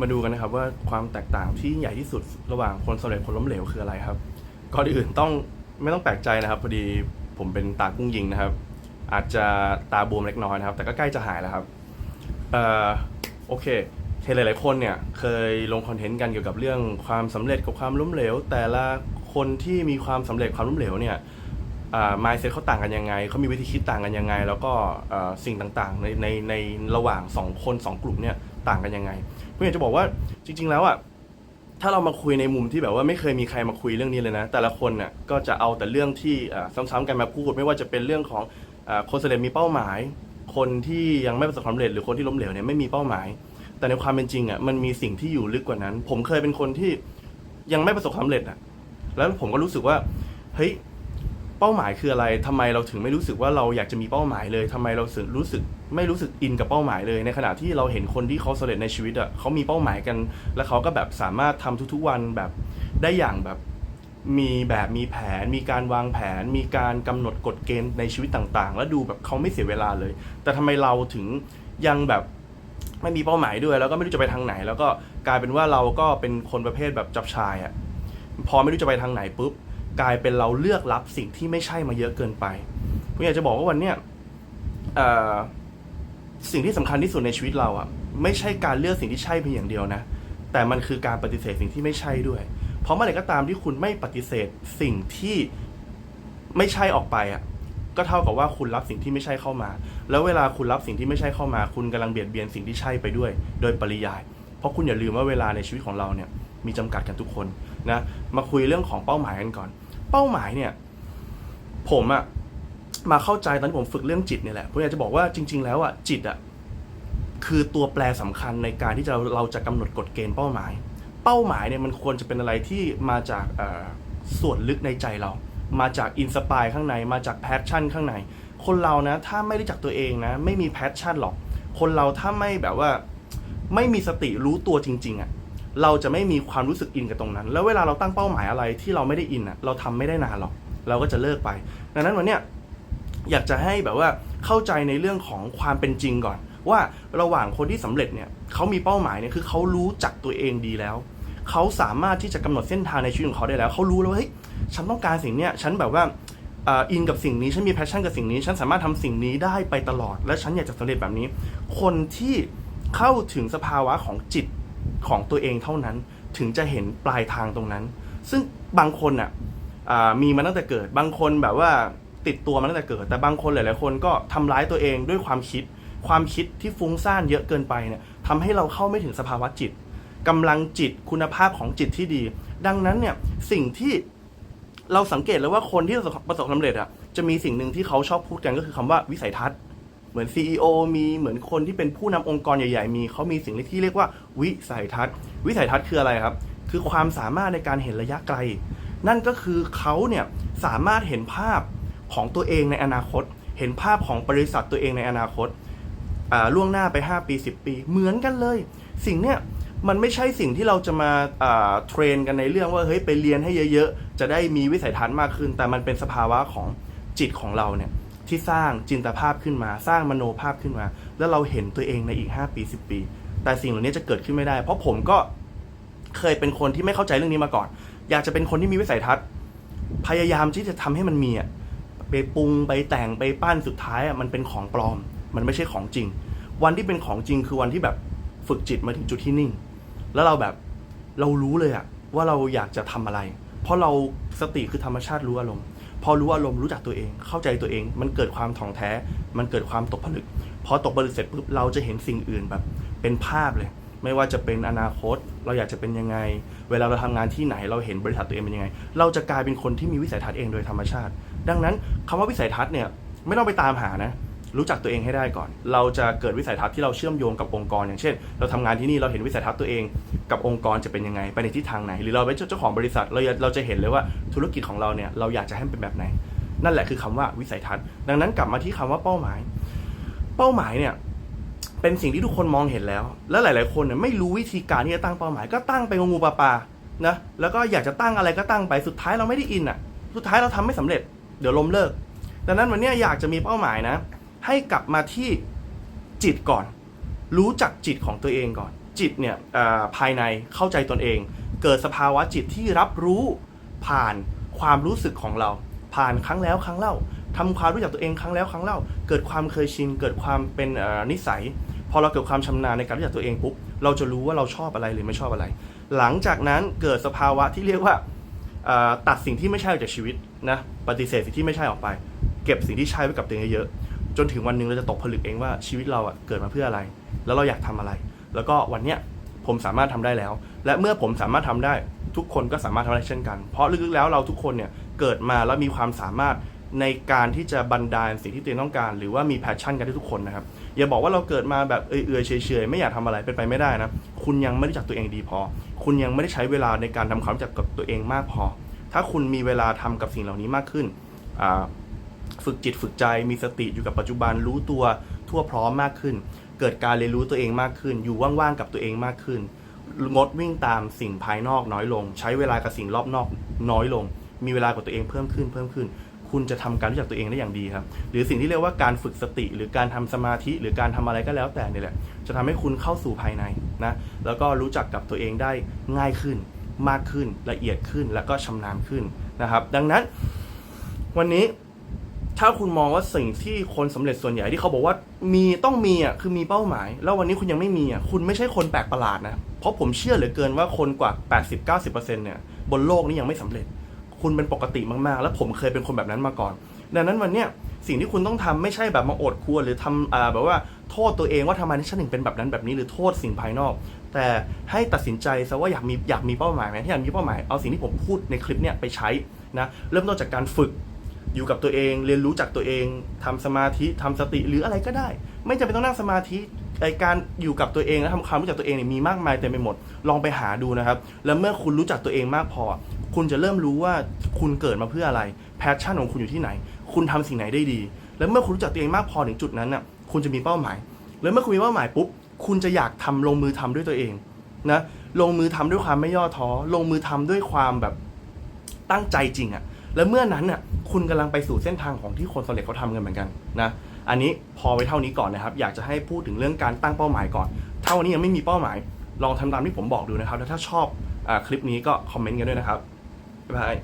มาดูกันนะครับว่าความแตกต่างที่ใหญ่ที่สุดระหว่างคนสำเร็จคนล้มเหลวคืออะไรครับก่อนอื่นต้องไม่ต้องแปลกใจนะครับพอดีผมเป็นตากุ้งยิงนะครับ อาจจะตาบวมเล็กน้อยนะครับ แต่ก็ใกล้จะหายแล้วครับเอ่อโอเคเห็นหลายๆคนเนี่ยเคยลงคอนเทนต์กันเกี่ยวกับเรื่องความสำเร็จกับความล้มเหลว แต่ละคนที่มีความสำเร็จความล้มเหลวเนี่ย อ่า mindset เขาต่างกันยังไง เขามีวิธีคิดต่างกันยังไง แล้วก็สิ่งต่างๆ ในในในระหว่าง 2 คน 2 กลุ่มเนี่ยต่างกันยังไงผมอยากจะบอกว่าจริง ๆ แล้วอะถ้าเรามาคุยในมุมที่แบบว่าไม่เคยมีใครมาคุยเรื่องนี้เลยนะ แต่ละคนเนี่ยก็จะเอาแต่เรื่องที่ซ้ำๆกันมาพูด ไม่ว่าจะเป็นเรื่องของอคนสำเร็จมีเป้าหมาย คนที่ยังไม่ประสบความสำเร็จหรือคนที่ล้มเหลวเนี่ยไม่มีเป้าหมาย แต่ในความเป็นจริงอะมันมีสิ่งที่อยู่ลึกกว่านั้น ผมเคยเป็นคนที่ยังไม่ประสบความสำเร็จอะแล้วผมก็รู้สึกว่าเฮ้ย เป้าหมายคืออะไรทำไมเราถึงไม่รู้สึกว่าเราอยากจะมีเป้าหมายเลยทำไมเราสึรู้สึกไม่รู้สึกอินกับเป้าหมายเลย ในขณะที่เราเห็นคนที่เขาสำเร็จในชีวิตอะเขามีเป้าหมายกัน แล้วเขาก็แบบสามารถทำทุกๆวันแบบได้อย่างแบบมีแบบมีแผน มีการวางแผน มีการกำหนดกฎเกณฑ์ในชีวิตต่างๆ แล้วดูแบบเขาไม่เสียเวลาเลย แต่ทำไมเราถึงยังแบบไม่มีเป้าหมายด้วย แล้วก็ไม่รู้จะไปทางไหน แล้วก็กลายเป็นว่าเราก็เป็นคนประเภทแบบจับชายอะพอไม่รู้จะไปทางไหนปุ๊บ กลายเป็นเราเลือกรับสิ่งที่ไม่ใช่มาเยอะเกินไปผมอยากจะบอกว่าวันเนี้ยสิ่งที่สำคัญที่สุดในชีวิตเราอะไม่ใช่การเลือกสิ่งที่ใช่เพียงอย่างเดียวนะ แต่มันคือการปฏิเสธสิ่งที่ไม่ใช่ด้วย เพราะเมื่อไหร่ก็ตามที่คุณไม่ปฏิเสธสิ่งที่ไม่ใช่ออกไปอะก็เท่ากับว่าคุณรับสิ่งที่ไม่ใช่เข้ามา แล้วเวลาคุณรับสิ่งที่ไม่ใช่เข้ามา คุณกำลังเบียดเบียนสิ่งที่ใช่ไปด้วย โดยปริยาย เพราะคุณอย่าลืมว่าเวลาในชีวิตของเราเนี่ยมีจำกัดกันทุกคน นะมาคุยเรื่องของเป้าหมายกันก่อน เป้าหมายเนี่ย ผมอะมาเข้าใจตอนที่ผมฝึกเรื่องจิตเนี่ยแหละผมอยากจะบอกว่าจริง ๆ แล้วอะจิตอะคือตัวแปรสำคัญในการที่จะเราจะกำหนดกฎเกณฑ์เป้าหมาย เป้าหมายเนี่ยมันควรจะเป็นอะไรที่มาจากส่วนลึกในใจเรา มาจากอินสปายข้างใน มาจากแพชชั่นข้างใน คนเรานะถ้าไม่รู้จักตัวเองนะ ไม่มีแพชชั่นหรอก คนเราถ้าไม่แบบว่าไม่มีสติรู้ตัวจริง ๆอะ เราจะไม่มีความรู้สึกอินกับตรงนั้น แล้วเวลาเราตั้งเป้าหมายอะไรที่เราไม่ได้อินอะ เราทำไม่ได้นานหรอก เราก็จะเลิกไป ดังนั้นวันเนี้ยอยากจะให้แบบว่าเข้าใจในเรื่องของความเป็นจริงก่อน ว่าระหว่างคนที่สำเร็จเนี่ยเขามีเป้าหมายเนี่ยคือเขารู้จักตัวเองดีแล้วเขาสามารถที่จะกำหนดเส้นทางในชีวิตของเขาได้แล้วเขารู้แล้วว่าเฮ้ยฉันต้องการสิ่งเนี้ยฉันแบบว่าอ่าอินกับสิ่งนี้ฉันมีแพชชั่นกับสิ่งนี้ ฉันสามารถทำสิ่งนี้ได้ไปตลอด และฉันอยากจะสำเร็จแบบนี้ คนที่เข้าถึงสภาวะของจิต ของตัวเองเท่านั้นถึงจะเห็นปลายทางตรงนั้น ซึ่งบางคนอะมีมาตั้งแต่เกิด บางคนแบบว่าติดตัวมาตั้งแต่เกิด แต่บางคนหลาย ๆ คนก็ทำร้ายตัวเองด้วยความคิด ความคิดที่ฟุ้งซ่านเยอะเกินไปเนี่ยทำให้เราเข้าไม่ถึงสภาวะจิตกำลังจิตคุณภาพของจิตที่ดี ดังนั้นเนี่ยสิ่งที่เราสังเกตแล้วว่าคนที่ประสบสบความสำเร็จอะจะมีสิ่งหนึ่งที่เขาชอบพูดกันก็คือคำว่าวิสัยทัศน์ มือน CEO มีเหมือนคนที่เป็นผู้นำองค์กรใหญ่ ๆ มีเขามีสิ่งที่เรียกว่าวิสัยทัศน์ วิสัยทัศน์คืออะไรครับ คือความสามารถในการเห็นระยะไกล นั่นก็คือเขาเนี่ยสามารถเห็นภาพของตัวเองในอนาคต เห็นภาพของบริษัทตัวเองในอนาคตาล่วงหน้าไป 5 ปี 10 ปี เหมือนกันเลย สิ่งเนี่ยมันไม่ใช่สิ่งที่เราจะมาเทรนกันในเรื่องว่าเฮ้ยไปเรียนให้เยอะ ๆ จะได้มีวิสัยทัศน์มากขึ้น แต่มันเป็นสภาวะของจิตของเราเนี่ย ที่สร้างจินตภาพขึ้นมา สร้างมโนภาพขึ้นมา แล้วเราเห็นตัวเองในอีก 5 ปี 10 ปี แต่สิ่งเหล่านี้จะเกิดขึ้นไม่ได้ เพราะผมก็เคยเป็นคนที่ไม่เข้าใจเรื่องนี้มาก่อน อยากจะเป็นคนที่มีวิสัยทัศน์ พยายามที่จะทำให้มันมีอะไปปรุงไปแต่งไปปั้นสุดท้ายอะมันเป็นของปลอม มันไม่ใช่ของจริง วันที่เป็นของจริงคือวันที่แบบฝึกจิตมาถึงจุดที่นิ่ง แล้วเราแบบเรารู้เลยอะว่าเราอยากจะทำอะไร เพราะเราสติคือธรรมชาติรู้อารมณ์ พอรู้อารมณ์รู้จักตัวเอง เข้าใจตัวเอง มันเกิดความถ่องแท้ มันเกิดความตกผลึก พอตกผลึกเสร็จปุ๊บเราจะเห็นสิ่งอื่นแบบ เป็นภาพเลย ไม่ว่าจะเป็นอนาคต เราอยากจะเป็นยังไง เวลาเราทำงานที่ไหนเราเห็นบริษัทตัวเองเป็นยังไง เราจะกลายเป็นคนที่มีวิสัยทัศน์เองโดยธรรมชาติ ดังนั้นคำว่าวิสัยทัศน์เนี่ยไม่ต้องไปตามหานะ รู้จักตัวเองให้ได้ก่อน เราจะเกิดวิสัยทัศน์ที่เราเชื่อมโยงกับองค์กร อย่างเช่น เราทำงานที่นี่เราเห็นวิสัยทัศน์ตัวเอง กับองค์กรจะเป็นยังไงไปในทิศทางไหน หรือเราเป็นเจ้าของบริษัทเราเราจะเห็นเลยว่าธุรกิจของเราเนี่ยเราอยากจะให้มันเป็นแบบไหน นั่นแหละคือคำว่าวิสัยทัศน์ ดังนั้นกลับมาที่คำว่าเป้าหมาย เป้าหมายเนี่ยเป็นสิ่งที่ทุกคนมองเห็นแล้ว และหลาย ๆ คนเนี่ยไม่รู้วิธีการที่จะตั้งเป้าหมาย ก็ตั้งไปงูปลาปาๆนะแล้วก็อยากจะตั้งอะไรก็ตั้งไปสุดท้ายเราไม่ได้อินอะ สุดท้ายเราทำไม่สำเร็จ เดี๋ยวล้มเลิก ดังนั้นวันนี้อยากจะมีเป้าหมายนะ ให้กลับมาที่จิตก่อน รู้จักจิตของตัวเองก่อน จิตเนี่ยภายในเข้าใจตนเอง เกิดสภาวะจิตที่รับรู้ผ่านความรู้สึกของเรา ผ่านครั้งแล้วครั้งเล่าทำความรู้จักตัวเองครั้งแล้วครั้งเล่า เกิดความเคยชิน เกิดความเป็นนิสัย พอเราเกิดความชำนาญในการรู้จักตัวเองปุ๊บเราจะรู้ว่าเราชอบอะไรหรือไม่ชอบอะไร หลังจากนั้นเกิดสภาวะที่เรียกว่าตัดสิ่งที่ไม่ใช่ออกจากชีวิตนะปฏิเสธสิ่งที่ไม่ใช่ออกไป เก็บสิ่งที่ใช่ไว้กับตัวเองเยอะ จนถึงวันหนึ่งเราจะตกผลึกเองว่าชีวิตเราอะเกิดมาเพื่ออะไร แล้วเราอยากทำอะไร แล้วก็วันเนี้ยผมสามารถทำได้แล้ว และเมื่อผมสามารถทำได้ทุกคนก็สามารถทำได้เช่นกัน เพราะลึกๆแล้วเราทุกคนเนี่ยเกิดมาแล้วมีความสามารถในการที่จะบันดาลสิ่งที่ตัวเองต้องการ หรือว่ามีแพชชั่นกันทุกคนนะครับ อย่าบอกว่าเราเกิดมาแบบเอื่อยๆเฉยๆไม่อยากทำอะไรเป็นไปไม่ได้นะคุณยังไม่รู้จักตัวเองดีพอ คุณยังไม่ได้ใช้เวลาในการทำความรู้จักกับตัวเองมากพอ ถ้าคุณมีเวลาทำกับสิ่งเหล่านี้มากขึ้นอ่า ฝึกจิตฝึกใจมีสติอยู่กับปัจจุบันรู้ตัวทั่วพร้อมมากขึ้น เกิดการเรียนรู้ตัวเองมากขึ้น อยู่ว่างๆกับตัวเองมากขึ้น งดวิ่งตามสิ่งภายนอกน้อยลง ใช้เวลากับสิ่งรอบนอกน้อยลง มีเวลากับตัวเองเพิ่มขึ้นเพิ่มขึ้น คุณจะทำการรู้จักตัวเองได้อย่างดีครับ หรือสิ่งที่เรียกว่าการฝึกสติ หรือการทำสมาธิ หรือการทำอะไรก็แล้วแต่นี่แหละ จะทำให้คุณเข้าสู่ภายในนะ แล้วก็รู้จักกับตัวเองได้ง่ายขึ้น มากขึ้น ละเอียดขึ้น แล้วก็ชำนาญขึ้นนะครับ ดังนั้นวันนี้ ถ้าคุณมองว่าสิ่งที่คนสำเร็จส่วนใหญ่ที่เขาบอกว่ามีต้องมีอะคือมีเป้าหมาย แล้ววันนี้คุณยังไม่มีอะคุณไม่ใช่คนแปลกประหลาดนะ เพราะผมเชื่อเหลือเกินว่าคนกว่า 80-90%เนี่ยบนโลกนี้ยังไม่สำเร็จ คุณเป็นปกติมากๆ แล้วผมเคยเป็นคนแบบนั้นมาก่อน ดังนั้นวันเนี้ยสิ่งที่คุณต้องทำไม่ใช่แบบมาอดครัวหรือทำอ่าแบบว่าโทษตัวเองว่าทำไมฉันถึงเป็นแบบนั้นแบบนี้หรือโทษสิ่งภายนอก แต่ให้ตัดสินใจซะว่าอยากมีอยากมีเป้าหมายไหมถ้าอยากมีเป้าหมายเอาสิ่งที่ผมพูดในคลิปเนี่ยไปใช้นะเริ่มต้นจากการฝึก อยู่กับตัวเองเรียนรู้จากตัวเองทำสมาธิทำสติหรืออะไรก็ได้ ไม่จำเป็นต้องนั่งสมาธิไอการอยู่กับตัวเองและทำความรู้จักตัวเองเนี่ยมีมากมายเต็มไปหมดลองไปหาดูนะครับ แล้วเมื่อคุณรู้จักตัวเองมากพอ คุณจะเริ่มรู้ว่าคุณเกิดมาเพื่ออะไรแพชชั่นของคุณอยู่ที่ไหน คุณทำสิ่งไหนได้ดี แล้วเมื่อคุณรู้จักตัวเองมากพอถึงจุดนั้นน่ะคุณจะมีเป้าหมาย แล้วเมื่อคุณมีเป้าหมายปุ๊บคุณจะอยากทำลงมือทำด้วยตัวเองนะลงมือทำด้วยความไม่ย่อท้อลงมือทำด้วยความแบบตั้งใจจริงอะแล้วเมื่อนั้นน่ะ คุณกำลังไปสู่เส้นทางของที่คนสำเร็จเขาทำกันเหมือนกันนะอันนี้พอไว้เท่านี้ก่อนนะครับ อยากจะให้พูดถึงเรื่องการตั้งเป้าหมายก่อนถ้าวันนี้ยังไม่มีเป้าหมาย ลองทำตามที่ผมบอกดูนะครับ แล้วถ้าชอบอคลิปนี้ก็คอมเมนต์กันด้วยนะครับบ๊ายบาย